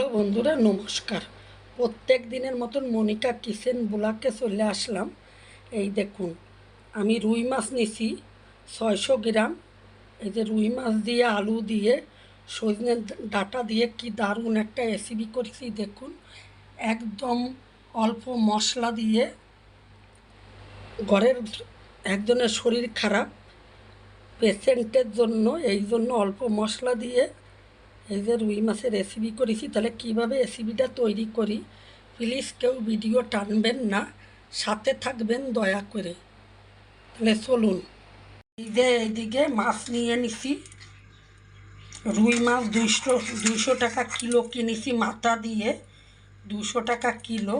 Hello বন্ধুরা, নমস্কার। প্রত্যেক দিনের মতন মনিকা কিচেন ব্লকে চলে আসলাম। এই দেখুন, আমি রুই মাছ নিছি ছয়শো গ্রাম। এই যে রুই মাছ দিয়ে, আলু দিয়ে, সজনে ডাটা দিয়ে কি দারুণ একটা রেসিপি করেছি, দেখুন। একদম অল্প মশলা দিয়ে ঘরের একজনের শরীর খারাপ পেশেন্টের জন্য, এই জন্য অল্প মশলা দিয়ে এই যে রুই মাছের রেসিপি করেছি, তাহলে কীভাবে রেসিপিটা তৈরি করি? প্লিজ কেউ ভিডিও টানবেন না, সাথে থাকবেন দয়া করে। তাহলে চলুন। এই যে এইদিকে মাছ নিয়ে নিছি। রুই মাছ দুইশো দুইশো টাকা কিলো কিনেছি মাথা দিয়ে। দুশো টাকা কিলো।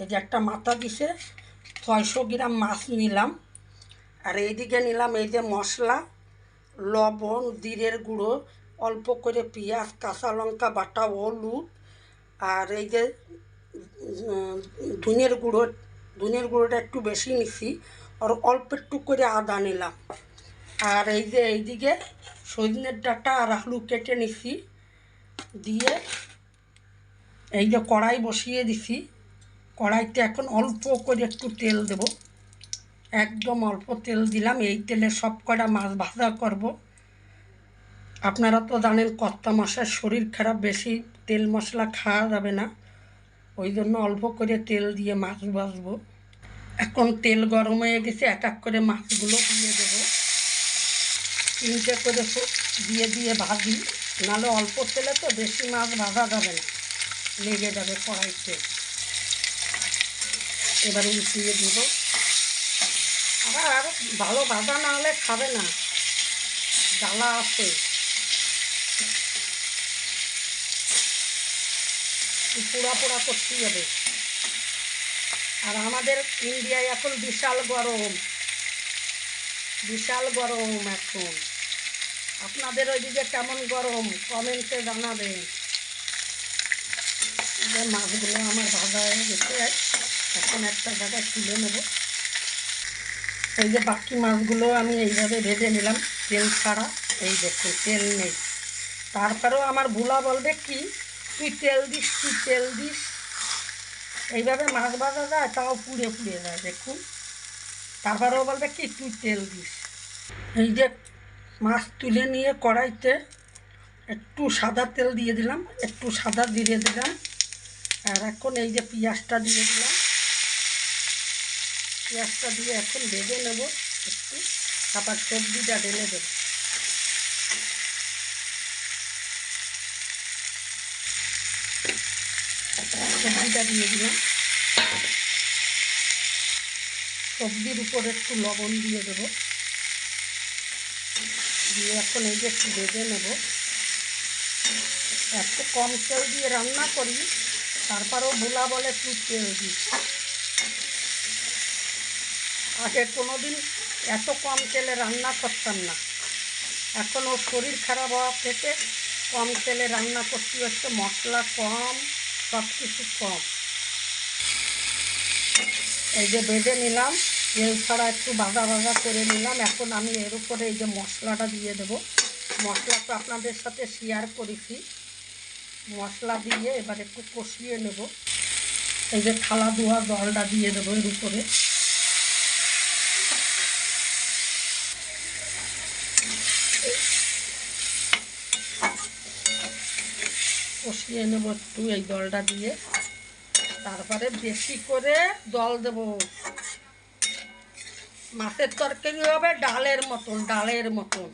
এই যে একটা মাথা দিছে, ছয়শো গ্রাম মাছ নিলাম। আর এইদিকে নিলাম এই যে মশলা, লবণ, জিরের গুঁড়ো অল্প করে পেঁয়াজ, কাঁচা লঙ্কা বাটা, হলুদ আর এই যে ধনের গুঁড়ো, ধনের গুঁড়োটা একটু বেশি নিছি আর অল্প একটু করে আদা নিলাম। আর এই যে, এইদিকে সজনের ডাঁটা আর আলু কেটে নিছি, দিয়ে এই যে কড়াই বসিয়ে দিছি। কড়াইতে এখন অল্প করে একটু তেল দেব। একদম অল্প তেল দিলাম। এই তেলে সব কটা মাছ ভাজা করব। আপনারা তো জানেন কর্তা মশার শরীর খারাপ, বেশি তেল মশলা খাওয়া যাবে না। ওই জন্য অল্প করে তেল দিয়ে মাছ ভাজবো। এখন তেল গরম হয়ে গেছে, এক এক করে মাছগুলো দিয়ে দেবো। তিনটে করে দিয়ে দিয়ে ভাজি, নাহলে অল্প তেলে তো বেশি মাছ ভাজা যাবে না, লেগে যাবে কড়াইতে। এবার উঠিয়ে দেব। আবার আর ভালো ভাজা না হলে খাবে না। জ্বালা আছে। পোড়া পোড়া করতেই হবে। আর আমাদের ইন্ডিয়ায় এখন বিশাল গরম। বিশাল গরম এখন। আপনাদের ওইদিকে কেমন গরম? কমেন্টে জানাবেন। মাছগুলো আমার ভাজা হয়ে গেছে। এখন একটা জায়গায় তুলে নেব। এই যে বাকি মাছগুলো আমি এইভাবে ভেজে নিলাম, তেল ছাড়া। এই দেখুন, তেল নেই। তারপরেও আমার ভুলা বলবে কি? তুই তেল দিস, তুই তেল দিস। এইভাবে মাছ ভাজা যায়, তাও পুড়ে পুড়ে যায়, দেখুন। তারপরেও বলবে, কি, তুই তেল দিস? এই যে মাছ তুলে নিয়ে কড়াইতে একটু সাদা তেল দিয়ে দিলাম, একটু সাদা দিয়ে দিলাম, আর এখন এই যে পেঁয়াজটা দিয়ে দিলাম। পেঁয়াজটা দিয়ে এখন ভেজে নেব, একটু। তারপর সবজিটা ঢেলে দেবো। সবজিটা দিয়ে দিলাম সবজির উপর একটু লবণ দিয়ে দেবো। দিয়ে এখন এই যে একটু ভেজে নেব। একটু কম তেল দিয়ে রান্না করি, তারপরেও ভোলা বলে একটু তেল দিই। আগে কোনো দিন এত কম তেলে রান্না করতাম না। এখন ওর শরীর খারাপ হওয়া থেকে কম তেলে রান্না করতে হচ্ছে মশলা কম। সব কিছু কম। এই যে বেজে নিলাম, তেল ছাড়া একটু ভাজা ভাজা করে নিলাম। এখন আমি এর উপরে এই যে মশলাটা দিয়ে দেব। মশলা তো আপনাদের সাথে শেয়ার করেছি। মশলা দিয়ে এবার একটু কষিয়ে নেব। এই যে থালা ধোয়া জলটা দিয়ে দেবো এর উপরে। কষিয়ে নেব একটু এই জলটা দিয়ে। তারপরে বেশি করে জল দেব। মাছের তরকারি হবে ডালের মতন ডালের মতন।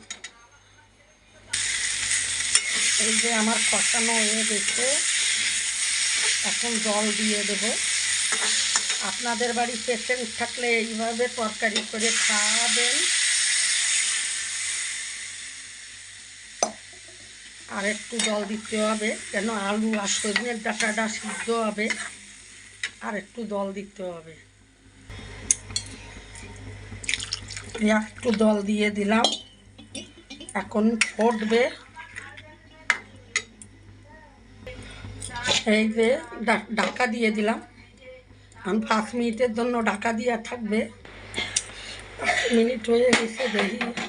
এই যে আমার কষানো হয়ে গেছে। এখন জল দিয়ে দেব। আপনাদের বাড়ি পেশেন্ট থাকলে এইভাবে তরকারি করে খাওয়াবেন আর একটু জল দিতে হবে কেন আলু আর সজনের ডাটাটা সিদ্ধ হবে। আর একটু জল দিতে হবে। একটু জল দিয়ে দিলাম। এখন ফুটবে। এই যে ডা- ঢাকা দিয়ে দিলাম। আমি পাঁচ মিনিটের জন্য ঢাকা দিয়ে থাকবে। মিনিট হয়ে গেছে, দেখি।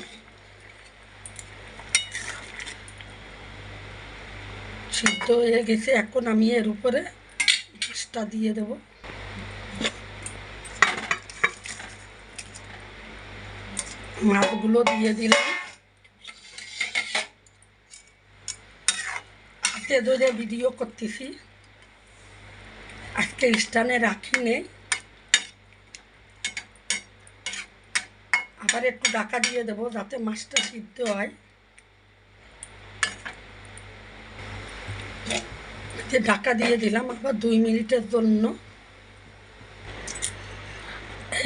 সিদ্ধ হয়ে গেছে। এখন আমি এর উপরে মাছটা দিয়ে দেব। মাছগুলো দিয়ে দিলাম। হাতে ধরে ভিডিও করতেছি। আজকে স্টানে রাখি নেই। আবার একটু ডাকা দিয়ে দেবো যাতে মাছটা সিদ্ধ হয়। যে ঢাকা দিয়ে দিলাম আবার দুই মিনিটের জন্য।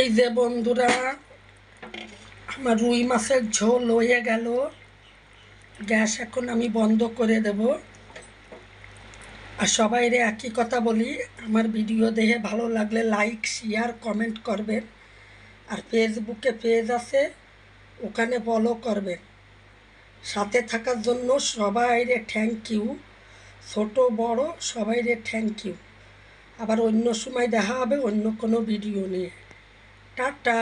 এই যে বন্ধুরা, আমার রুই মাছের ঝোল হয়ে গেল। গ্যাস এখন আমি বন্ধ করে দেব। আর সবাইরে একই কথা বলি, আমার ভিডিও দেখে ভালো লাগলে লাইক, শেয়ার, কমেন্ট করবেন। আর ফেসবুকে পেজ আছে, ওখানে ফলো করবেন। সাথে থাকার জন্য সবাইরে থ্যাংক ইউ ছোট, বড়, সবাইরে থ্যাংক ইউ আবার অন্য সময় দেখা হবে, অন্য কোনো ভিডিও নিয়ে। টাটা।